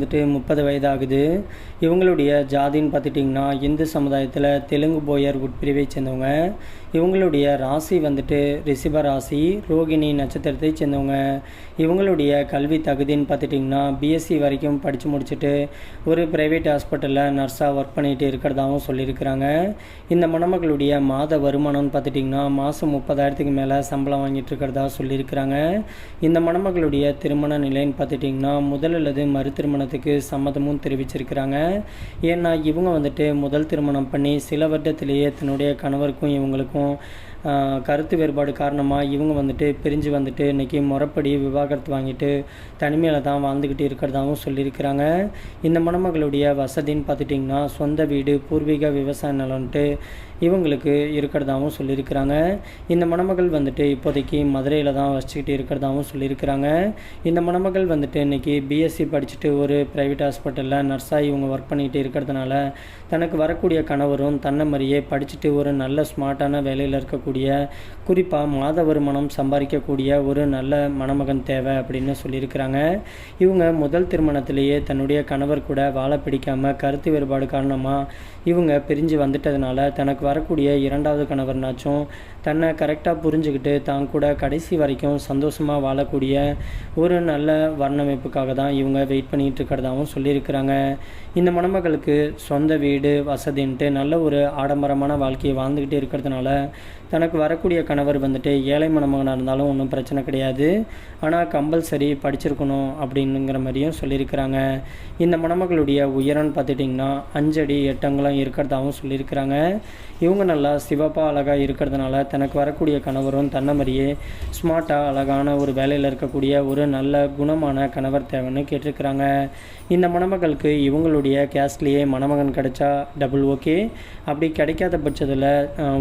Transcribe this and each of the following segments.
வந்துட்டு முப்பது வயதாகுது. இவங்களுடைய ஜாதின்னு பார்த்துட்டிங்கன்னா இந்து சமுதாயத்தில் தெலுங்கு போயர் உட்பிரிவை சேர்ந்தவங்க. இவங்களுடைய ராசி வந்துட்டு ரிஷப ராசி ரோகிணி நட்சத்திரத்தை சேர்ந்தவங்க. இவங்களுடைய கல்வி தகுதின்னு பார்த்துட்டிங்கன்னா பிஎஸ்சி வரைக்கும் படித்து முடிச்சுட்டு ஒரு ப்ரைவேட் ஹாஸ்பிட்டலில் நர்ஸாக ஒர்க் பண்ணிகிட்டு இருக்கிறதாகவும் சொல்லியிருக்கிறாங்க. இந்த மணமகளுடைய மாத வருமானம்னு பார்த்துட்டிங்கன்னா மாதம் முப்பதாயிரத்துக்கு மேலே சம்பளம் வாங்கிட்டு இருக்கிறதா சொல்லியிருக்கிறாங்க. இந்த மணமகளுடைய திருமண நிலைன்னு பார்த்துட்டிங்கன்னா முதல் அல்லது மறு திருமணத்துக்கு சம்மதமும் தெரிவிச்சிருக்கிறாங்க. ஏன்னா இவங்க வந்துட்டு முதல் திருமணம் பண்ணி சில வருடத்திலேயே தன்னுடைய கணவருக்கும் இவங்களுக்கும் 嗯。கருத்து வேறுபாடு காரணமாக இவங்க வந்துட்டு பிரிஞ்சு வந்துட்டு இன்றைக்கி முறைப்படி விவாகரத்து வாங்கிட்டு தனிமையில் தான் வாழ்ந்துக்கிட்டு இருக்கிறதாகவும் சொல்லியிருக்கிறாங்க. இந்த மணமகளுடைய வசதின்னு பார்த்துட்டிங்கன்னா சொந்த வீடு பூர்வீக விவசாய நிலம்ன்ட்டு இவங்களுக்கு இருக்கிறதாகவும் சொல்லியிருக்கிறாங்க. இந்த மணமகள் வந்துட்டு இப்போதைக்கு மதுரையில் தான் வச்சுக்கிட்டு இருக்கிறதாகவும் சொல்லியிருக்கிறாங்க. இந்த மணமகள் வந்துட்டு இன்றைக்கி பிஎஸ்சி படிச்சுட்டு ஒரு ப்ரைவேட் ஹாஸ்பிட்டலில் நர்ஸாக இவங்க ஒர்க் பண்ணிகிட்டு இருக்கிறதுனால தனக்கு வரக்கூடிய கணவரும் தன்னை மாதிரியே படிச்சுட்டு ஒரு நல்ல ஸ்மார்ட்டான வேலையில் இருக்கக்கூடிய குறிப்பாக மாத வருமானம் சம்பாதிக்கக்கூடிய ஒரு நல்ல மணமகன் தேவை அப்படின்னு சொல்லியிருக்கிறாங்க. இவங்க முதல் திருமணத்திலேயே தன்னுடைய கணவர் கூட வாழ பிடிக்காமல் கருத்து வேறுபாடு காரணமாக இவங்க பிரிஞ்சு வந்துட்டதுனால தனக்கு வரக்கூடிய இரண்டாவது கணவர்னாச்சும் தன்னை கரெக்டாக புரிஞ்சுக்கிட்டு தான் கூட கடைசி வரைக்கும் சந்தோஷமாக வாழக்கூடிய ஒரு நல்ல வர்ணமைப்புக்காக தான் இவங்க வெயிட் பண்ணிகிட்டு இருக்கிறதாகவும் சொல்லியிருக்கிறாங்க. இந்த மணமகளுக்கு சொந்த வீடு வசதின்ட்டு நல்ல ஒரு ஆடம்பரமான வாழ்க்கையை வாழ்ந்துக்கிட்டு இருக்கிறதுனால தனக்கு வரக்கூடிய கணவர் வந்துட்டு ஏழை மணமகனாக இருந்தாலும் ஒன்றும் பிரச்சனை கிடையாது. ஆனால் கம்பல்சரி படிச்சிருக்கணும் அப்படின்னுங்கிற மாதிரியும் சொல்லியிருக்கிறாங்க. இந்த மணமகளுடைய உயரம்னு பார்த்துட்டிங்கன்னா அஞ்சடி எட்டங்களும் இருக்கிறதாகவும் சொல்லியிருக்கிறாங்க. இவங்க நல்லா சிவப்பாக அழகாக இருக்கிறதுனால தனக்கு வரக்கூடிய கணவரும் தன்னை மாதிரியே ஸ்மார்ட்டாக அழகான ஒரு வேலையில் இருக்கக்கூடிய ஒரு நல்ல குணமான கணவர் தேவைன்னு கேட்டிருக்கிறாங்க. இந்த மணமகளுக்கு இவங்களுடைய கேஸ்ட்லேயே மணமகன் கிடைச்சா டபுள் ஓகே அப்படி கிடைக்காத பட்சத்தில்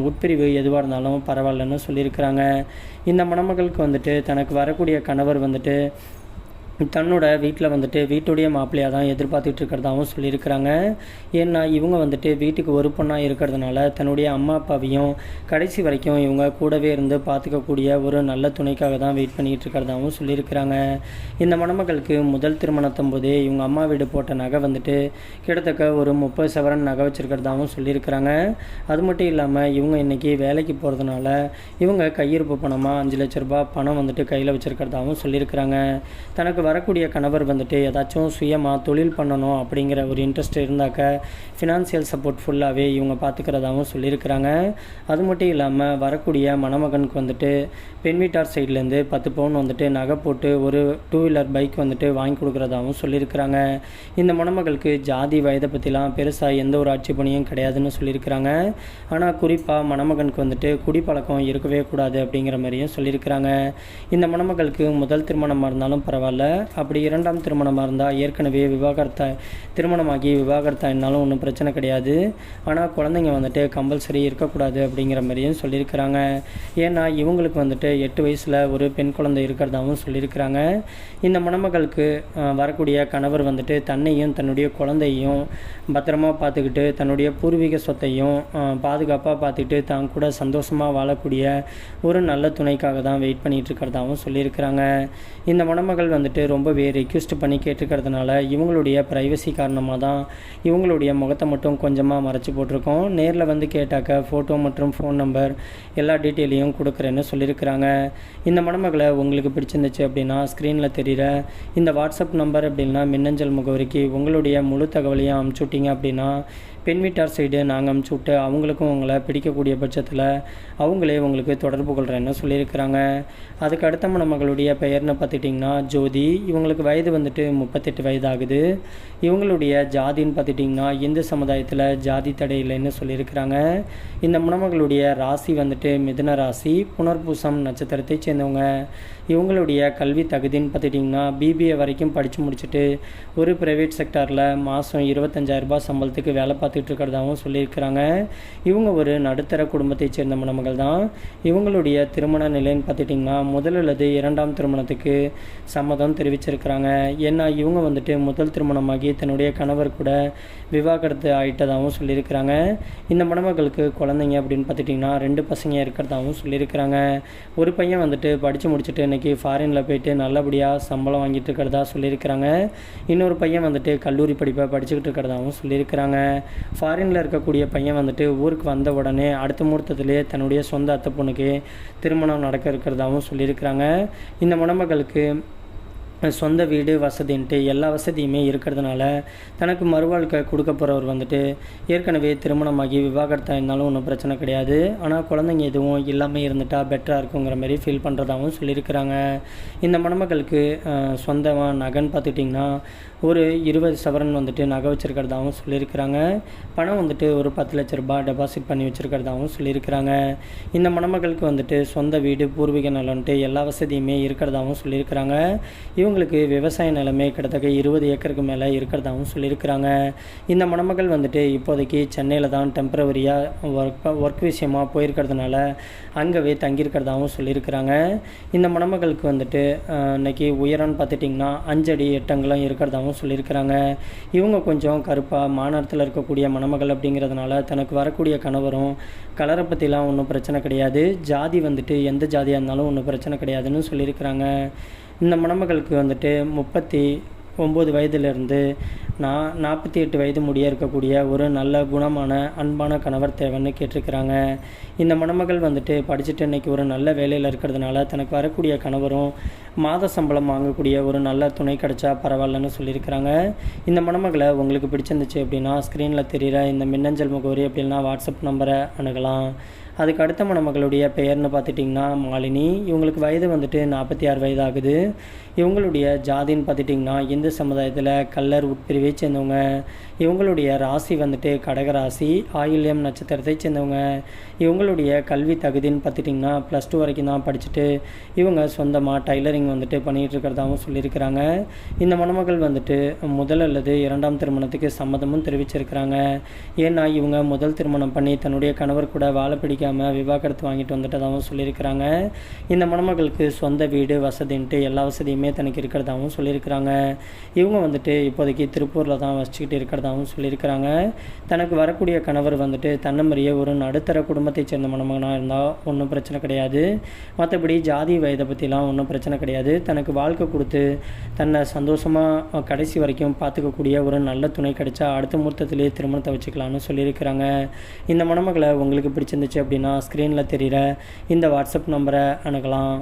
உட்பிரிவு எதுவாக இருந்தாலும் பரவாயில்லன்னு சொல்லியிருக்கிறாங்க. இந்த மணமகளுக்கு வந்துட்டு தனக்கு வரக்கூடிய கணவர் வந்துட்டு தன்னோட வீட்டில் வந்துட்டு வீட்டுடைய மாப்பிள்ளையாக தான் எதிர்பார்த்துட்டு இருக்கிறதாகவும் சொல்லியிருக்கிறாங்க. ஏன்னா இவங்க வந்துட்டு வீட்டுக்கு ஒரு பொண்ணாக இருக்கிறதுனால தன்னுடைய அம்மா அப்பாவையும் கடைசி வரைக்கும் இவங்க கூடவே இருந்து பார்த்துக்கக்கூடிய ஒரு நல்ல துணைக்காக தான் வெயிட் பண்ணிகிட்டு இருக்கிறதாகவும் சொல்லியிருக்கிறாங்க. இந்த மணமகளுக்கு முதல் திருமணத்தும் போதே இவங்க அம்மா வீடு போட்ட நகை வந்துட்டு கிட்டத்தட்ட ஒரு முப்பது சவரன் நகை வச்சுருக்கிறதாகவும் சொல்லியிருக்கிறாங்க. அது மட்டும் இல்லாமல் இவங்க இன்னைக்கு வேலைக்கு போகிறதுனால இவங்க கையிருப்பு பணமாக அஞ்சு லட்ச ரூபாய் பணம் வந்துட்டு கையில் வச்சுருக்கிறதாகவும் சொல்லியிருக்கிறாங்க. தனக்கு வரக்கூடிய கணவர் வந்துட்டு ஏதாச்சும் சுயமாக தொழில் பண்ணணும் அப்படிங்கிற ஒரு இன்ட்ரெஸ்ட் இருந்தாக்க ஃபினான்சியல் சப்போர்ட் ஃபுல்லாகவே இவங்க பார்த்துக்கிறதாகவும் சொல்லியிருக்கிறாங்க. அது மட்டும் இல்லாமல் வரக்கூடிய மணமகனுக்கு வந்துட்டு பெண் வீட்டார் சைட்லேருந்து பத்து பவுன் வந்துட்டு நகை போட்டு ஒரு டூ வீலர் பைக் வந்துட்டு வாங்கி கொடுக்குறதாகவும் சொல்லியிருக்கிறாங்க. இந்த மணமகளுக்கு ஜாதி வயதை பற்றிலாம் பெருசாக எந்த ஒரு ஆட்சி பணியும் கிடையாதுன்னு சொல்லியிருக்கிறாங்க. ஆனால் குறிப்பாக மணமகனுக்கு வந்துட்டு குடிப்பழக்கம் இருக்கவே கூடாது அப்படிங்கிற மாதிரியும் சொல்லியிருக்கிறாங்க. இந்த மணமகளுக்கு முதல் திருமணமாக இருந்தாலும் பரவாயில்ல. அப்படி இரண்டாம் திருமணமாக இருந்தால் ஏற்கனவே விவாகரத்தை திருமணமாகி விவாகரத்தாயினாலும் ஒன்றும் பிரச்சனை கிடையாது. ஆனால் குழந்தைங்க வந்துட்டு கம்பல்சரி இருக்கக்கூடாது அப்படிங்கிற மாதிரியும் சொல்லியிருக்கிறாங்க. ஏன்னா இவங்களுக்கு வந்துட்டு எட்டு வயசில் ஒரு பெண் குழந்தை இருக்கிறதாகவும் சொல்லியிருக்கிறாங்க. இந்த மணமகளுக்கு வரக்கூடிய கணவர் வந்துட்டு தன்னையும் தன்னுடைய குழந்தையும் பத்திரமா பார்த்துக்கிட்டு தன்னுடைய பூர்வீக சொத்தையும் பாதுகாப்பாக பார்த்துக்கிட்டு தான் கூட சந்தோஷமாக வாழக்கூடிய ஒரு நல்ல துணைக்காக தான் வெயிட் பண்ணிகிட்டு இருக்கிறதாகவும் சொல்லியிருக்கிறாங்க. இந்த மணமகள் வந்துட்டு ரொம்பவே ரெக்யூஸ்ட் பண்ணி கேட்டுக்கிறதுனால இவங்களுடைய ப்ரைவசி காரணமாக தான் இவங்களுடைய முகத்தை மட்டும் கொஞ்சமாக மறைச்சி போட்டிருக்கோம். நேரில் வந்து கேட்டாக்க ஃபோட்டோ மற்றும் ஃபோன் நம்பர் எல்லா டீட்டெயிலையும் கொடுக்குறேன்னு சொல்லியிருக்கிறாங்க. இந்த மணமகளை உங்களுக்கு பிடிச்சிருந்துச்சு அப்படின்னா ஸ்க்ரீனில் தெரிகிற இந்த வாட்ஸ்அப் நம்பர் அப்படின்னா மின்னஞ்சல் முகவரிக்கு உங்களுடைய முழு தகவலையும் அமுச்சு விட்டீங்க அப்படின்னா பெண் வீட்டார் சைடு நாங்கள் அமுச்சு விட்டு அவங்களுக்கும் உங்களை பிடிக்கக்கூடிய பட்சத்தில் அவங்களே உங்களுக்கு தொடர்பு கொள்கிறேன்னு சொல்லியிருக்கிறாங்க. அதுக்கு அடுத்த மணமகளுடைய பெயர்னு பார்த்துட்டிங்கன்னா ஜோதி இவங்களுக்கு வயது வந்துட்டு முப்பத்தெட்டு வயது ஆகுது இவங்களுடைய ஜாதின்னு பார்த்துட்டிங்கன்னா இந்து சமுதாயத்தில் ஜாதி தடை இல்லைன்னு சொல்லியிருக்கிறாங்க. இந்த மணமகளுடைய ராசி வந்துட்டு மிதுன ராசி புனர்பூசம் நட்சத்திரத்தை சேர்ந்தவங்க. இவங்களுடைய கல்வி தகுதின்னு பார்த்துட்டிங்கன்னா பிபிஏ வரைக்கும் படித்து முடிச்சுட்டு ஒரு ப்ரைவேட் செக்டாரில் மாதம் இருபத்தஞ்சாயிரரூபா சம்பளத்துக்கு வேலை பார்த்துட்டு இருக்கிறதாகவும் சொல்லியிருக்கிறாங்க. இவங்க ஒரு நடுத்தர குடும்பத்தைச் சேர்ந்த மணமகள் தான். இவங்களுடைய திருமண நிலைன்னு பார்த்துட்டிங்கன்னா முதல் அல்லது இரண்டாம் திருமணத்துக்கு சம்மதம் தெரிவிச்சிருக்கிறாங்க. ஏன்னா இவங்க வந்துட்டு முதல் திருமணமாகி தன்னுடைய கணவர் கூட விவாகரத்து ஆயிட்டதாகவும் சொல்லியிருக்கிறாங்க. இந்த மணமகளுக்கு குழந்தைங்க அப்படின்னு பார்த்துட்டிங்கன்னா ரெண்டு பசங்க இருக்கிறதாகவும் சொல்லியிருக்கிறாங்க. ஒரு பையன் வந்துட்டு படித்து முடிச்சுட்டு இன்றைக்கி ஃபாரினில் போயிட்டு நல்லபடியாக சம்பளம் வாங்கிட்டு இருக்கிறதா சொல்லியிருக்கிறாங்க. இன்னொரு பையன் வந்துட்டு கல்லூரி படிப்பை படிச்சுக்கிட்டு இருக்கிறதாகவும் சொல்லியிருக்கிறாங்க. ஃபாரினில் இருக்கக்கூடிய பையன் வந்துட்டு ஊருக்கு வந்த உடனே அடுத்த முகூர்த்தத்திலே தன்னுடைய சொந்த அத்தை பொண்ணுக்கு திருமணம் நடக்க இருக்கிறதாகவும் சொல்லியிருக்கிறாங்க. இந்த மணமகளுக்கு சொந்த வீடு வசதின்ட்டு எல்லா வசதியுமே இருக்கிறதுனால தனக்கு மறுவாழ்க்கை கொடுக்க போகிறவர் வந்துட்டு ஏற்கனவே திருமணமாகி விவாகரத்தாக இருந்தாலும் ஒன்றும் பிரச்சனை கிடையாது. ஆனால் குழந்தைங்க எதுவும் இல்லாமல் இருந்துட்டால் பெட்டராக இருக்குங்கிற மாதிரி ஃபீல் பண்ணுறதாகவும் சொல்லியிருக்கிறாங்க. இந்த மணமகளுக்கு சொந்தமாக நகைன்னு பார்த்துக்கிட்டிங்கன்னா ஒரு இருபது சவரன் வந்துட்டு நகை வச்சுருக்கிறதாகவும் சொல்லியிருக்கிறாங்க. பணம் வந்துட்டு ஒரு பத்து லட்ச ரூபாய் டெபாசிட் பண்ணி வச்சுருக்கிறதாகவும் சொல்லியிருக்கிறாங்க. இந்த மணமகளுக்கு வந்துட்டு சொந்த வீடு பூர்வீக நலன்ட்டு எல்லா வசதியுமே இருக்கிறதாகவும் சொல்லியிருக்கிறாங்க. இவங்களுக்கு விவசாய நிலமே கிட்டத்தட்ட இருபது ஏக்கருக்கு மேலே இருக்கிறதாகவும் சொல்லியிருக்கிறாங்க. இந்த மணமகள் வந்துட்டு இப்போதைக்கு சென்னையில் தான் டெம்பரவரியாக ஒர்க் ஒர்க் விஷயமா போயிருக்கிறதுனால அங்கவே தங்கியிருக்கிறதாகவும் சொல்லியிருக்கிறாங்க. இந்த மணமகளுக்கு வந்துட்டு அஹ், இன்னைக்கு உயரம்னு பார்த்துட்டிங்கன்னா அஞ்சடி எட்டங்களும் இருக்கிறதாகவும் சொல்லியிருக்கிறாங்க. இவங்க கொஞ்சம் கருப்பாக மாநிலத்தில் இருக்கக்கூடிய மணமகள் அப்படிங்கிறதுனால தனக்கு வரக்கூடிய கணவரும் கலரை பற்றிலாம் ஒன்றும் பிரச்சனை கிடையாது. ஜாதி வந்துட்டு எந்த ஜாதியாக இருந்தாலும் ஒன்றும் பிரச்சனை கிடையாதுன்னு சொல்லியிருக்கிறாங்க. இந்த மணமகளுக்கு வந்துட்டு முப்பத்தி ஒம்பது வயதிலிருந்து நான் நாற்பத்தி எட்டு வயது முடிய இருக்கக்கூடிய ஒரு நல்ல குணமான அன்பான கணவர் தேவைன்னு கேட்டிருக்கிறாங்க. இந்த மணமகள் வந்துட்டு படிச்சுட்டு இன்னைக்கு ஒரு நல்ல வேலையில் இருக்கிறதுனால தனக்கு வரக்கூடிய கணவரும் மாத சம்பளம் வாங்கக்கூடிய ஒரு நல்ல துணை கிடைச்சா பரவாயில்லன்னு சொல்லியிருக்கிறாங்க. இந்த மணமகளை உங்களுக்கு பிடிச்சிருந்துச்சு அப்படின்னா ஸ்க்ரீனில் தெரிகிற இந்த மின்னஞ்சல் முகவரி அப்படின்னா வாட்ஸ்அப் நம்பரை அணுகலாம். அதுக்கு அடுத்த மணமகளுடைய பெயர்னு பார்த்துட்டிங்கன்னா மாலினி. இவங்களுக்கு வயது வந்துட்டு நாற்பத்தி ஆறு வயது ஆகுது இவங்களுடைய ஜாதின்னு பார்த்துட்டிங்கன்னா இந்து சமுதாயத்தில் கல்லர் உட்பிரிவை சேர்ந்தவங்க. இவங்களுடைய ராசி வந்துட்டு கடகராசி ஆயில்யம் நட்சத்திரத்தை சேர்ந்தவங்க. இவங்களுடைய கல்வி தகுதின்னு பார்த்துட்டிங்கன்னா ப்ளஸ் டூ வரைக்கும் தான் படிச்சுட்டு இவங்க சொந்தமாக டைலரிங் வந்துட்டு பண்ணிகிட்டு இருக்கிறதாகவும் சொல்லியிருக்கிறாங்க. இந்த மணமகள் வந்துட்டு முதல் அல்லது இரண்டாம் திருமணத்துக்கு சம்மதமும் தெரிவிச்சிருக்கிறாங்க. ஏன்னா இவங்க முதல் திருமணம் பண்ணி தன்னுடைய கணவர் கூட வாழ பிடிக்காமல் விவாகரத்து வாங்கிட்டு வந்துட்டதாகவும் சொல்லியிருக்கிறாங்க. இந்த மணமகளுக்கு சொந்த வீடு வசதின்ட்டு எல்லா வசதியுமே தனக்கு இருக்கிறதாகவும் சொல்லியிருக்கிறாங்க. இவங்க வந்துட்டு இப்போதைக்கு திருப்பூரில் தான் வச்சுக்கிட்டு இருக்கிறதாகவும் சொல்லியிருக்கிறாங்க. தனக்கு வரக்கூடிய கணவர் வந்துட்டு தன்னமறிய ஒரு நடுத்தர குடும்பத்தைச் சேர்ந்த மணமகனாக இருந்தால் ஒன்றும் பிரச்சனை கிடையாது. மற்றபடி ஜாதி வயதை பற்றிலாம் ஒன்றும் பிரச்சனை கிடையாது. தனக்கு வாழ்க்கை கொடுத்து தன்னை சந்தோஷமாக கடைசி வரைக்கும் பார்த்துக்கக்கூடிய ஒரு நல்ல துணை கிடைச்சா அடுத்த முகூர்த்தத்திலேயே திருமணத்தை வச்சுக்கலாம்னு சொல்லியிருக்கிறாங்க. இந்த மணமகளை உங்களுக்கு பிடிச்சிருந்துச்சு அப்படின்னு அப்படின்னா ஸ்க்ரீனில் தெரிகிற இந்த வாட்ஸ்அப் நம்பரை அணுகலாம்.